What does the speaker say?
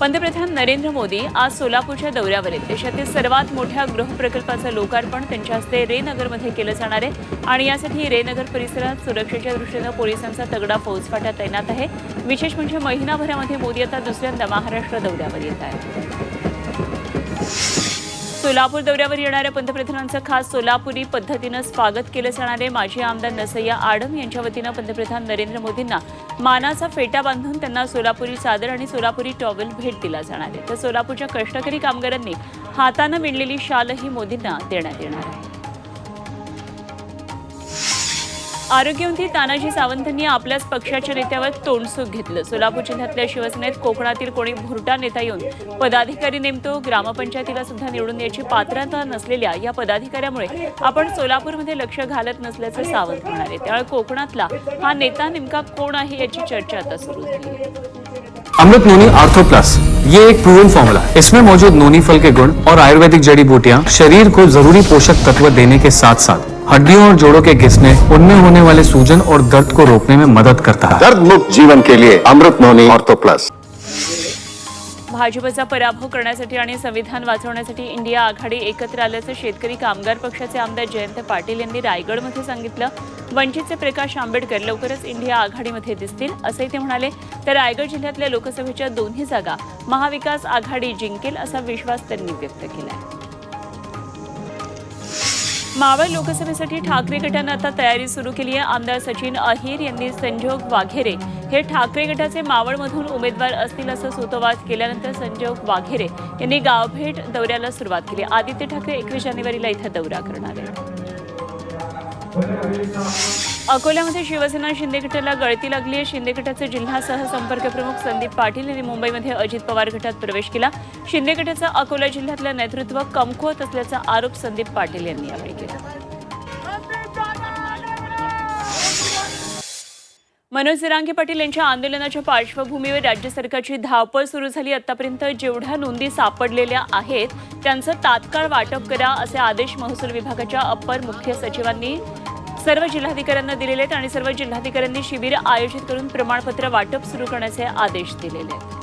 पंतप्रधान नरेंद्र मोदी आज सोलापूरच्या दौऱ्यावर आहेत. देशातील सर्वात मोठ्या गृहप्रकल्पाचं लोकार्पण त्यांच्या हस्ते रेनगरमध्ये केलं जाणार आहे. आणि यासाठी रेनगर परिसरात सुरक्षेच्या दृष्टीनं पोलिसांचा तगडा फौजफाटा तैनात आहे. विशेष म्हणजे महिनाभरामध्ये मोदी आता दुसऱ्यांदा महाराष्ट्र दौऱ्यावर येत आहेत. सोलापूर दौऱ्यावर येणाऱ्या पंतप्रधानांचं खास सोलापुरी पद्धतीनं स्वागत केलं जाणारे माजी आमदार नसय्या आडम यांच्या वतीनं पंतप्रधान नरेंद्र मोदींना मानाचा फेटा बांधून त्यांना सोलापुरी चादर आणि सोलापुरी टॉवेल भेट दिला जाणार आहे. तर सोलापूरच्या कष्टकरी कामगारांनी हातानं विणलेली शालही मोदींना देण्यात येणार आहे. आरोग्यमंत्री तानाजी सावंतांनी आपल्याच पक्षाच्या नेत्यावर तोंडसूक घेतलं. सोलापूर जिल्ह्यातल्या शिवसेनेत कोकणातील कोणी भुरटा नेता येऊन पदाधिकारी नेमतो. ग्रामपंचायतीला सुद्धा निवडून याची पात्रता नसलेल्या या पदाधिकाऱ्यामुळे आपण सोलापूरमध्ये लक्ष घालत नसल्याचं सावंत म्हणाले. त्यामुळे कोकणातला हा नेता नेमका कोण आहे याची चर्चा आता सुरू झाली अमृत नोनी आर्थो प्लस. ये एक प्रूवन फॉर्मूला है इसमें मौजूद नोनी फल के गुण और आयुर्वेदिक जड़ी बूटियाँ शरीर को जरूरी पोषक तत्व देने के साथ साथ हड्डियों और जोड़ों के घिसने उनमें होने वाले सूजन और दर्द को रोकने में मदद करता है। दर्द मुक्त जीवन के लिए अमृत नोनी ऑर्थो प्लस। भाजपचा पराभव करण्यासाठी आणि संविधान वाचवण्यासाठी इंडिया आघाडी एकत्र आल्याचं शेतकरी कामगार पक्षाचे आमदार जयंत पाटील यांनी रायगडमध्ये सांगितलं. वंचितचे प्रकाश आंबेडकर लवकरच इंडिया आघाडीमध्ये दिसतील असंही ते म्हणाले. तर रायगड जिल्ह्यातल्या लोकसभेच्या दोन्ही जागा महाविकास आघाडी जिंकेल असा विश्वास त्यांनी व्यक्त केला आहे मावळ लोकसभेसाठी ठाकरे गटानं आता तयारी सुरू केली आहे. आमदार सचिन अहिर यांनी संजोग वाघेरे हे ठाकरे गटाचे मावळमधून उमेदवार असतील असं सूतोवाच केल्यानंतर संजोग वाघेरे यांनी गावभेट दौऱ्याला सुरुवात केली. आदित्य ठाकरे एकवीस जानेवारीला इथं दौरा करणार आहेत. अकोल्यामध्ये शिवसेना शिंदे गटाला गळती लागली आहे. शिंदे गटाचे जिल्हा सहसंपर्क प्रमुख संदीप पाटील यांनी मुंबईमध्ये अजित पवार गटात प्रवेश केला. शिंदे गटाचा अकोला जिल्ह्यातलं नेतृत्व कमकुवत असल्याचा आरोप संदीप पाटील यांनी यावेळी केला. मनोज जरांगे पाटील यांच्या आंदोलनाच्या पार्श्वभूमीवर राज्य सरकारची धावपळ सुरू झाली. आतापर्यंत जेवढ्या नोंदी सापडलेल्या आहेत त्यांचं तात्काळ वाटप करा असे आदेश महसूल विभागाच्या अप्पर मुख्य सचिवांनी सर्व जिल्हाधिकाऱ्यांना दिलेले आहेत आणि सर्व जिल्हाधिकाऱ्यांनी शिबिर आयोजित करून प्रमाणपत्र वाटप सुरू करण्याचे आदेश दिलेले आहेत.